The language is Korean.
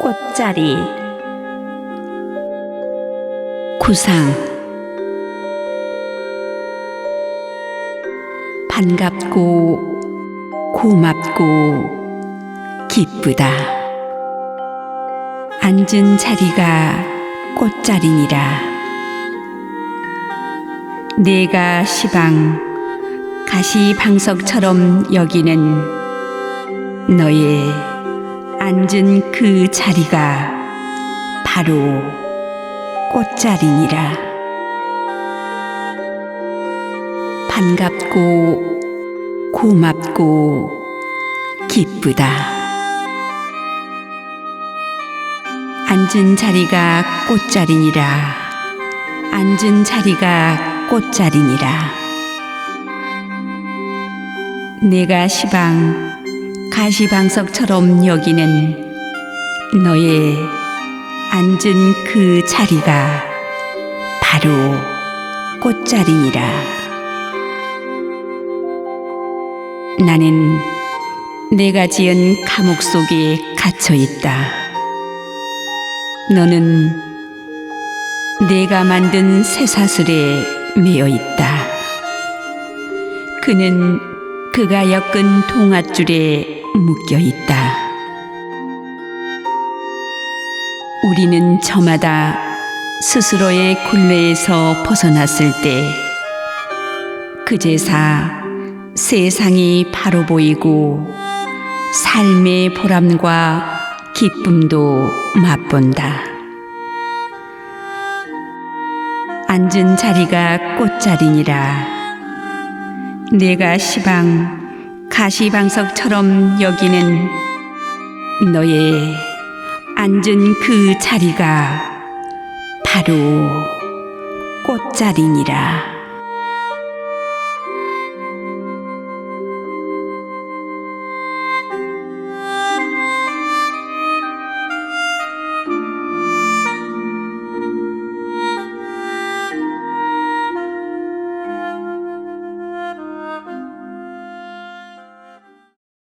꽃자리. 구상. 반갑고 고맙고 기쁘다. 앉은 자리가 꽃자리니라. 내가 시방 가시방석처럼 여기는 너의 앉은 그 자리가 바로 꽃자리니라. 반갑고 고맙고 기쁘다. 앉은 자리가 꽃자리니라. 앉은 자리가 꽃자리니라. 내가 시방 가시방석처럼 여기는 너의 앉은 그 자리가 바로 꽃자리니라. 나는 내가 지은 감옥 속에 갇혀 있다. 너는 내가 만든 쇠사슬에 매여 있다. 그는 그가 엮은 동아줄에 묶여 있다. 우리는 저마다 스스로의 굴레에서 벗어났을 때 그제사 세상이 바로 보이고 삶의 보람과 기쁨도 맛본다. 앉은 자리가 꽃자리니라. 내가 시방 가시방석처럼 여기는 너의 앉은 그 자리가 바로 꽃자리니라.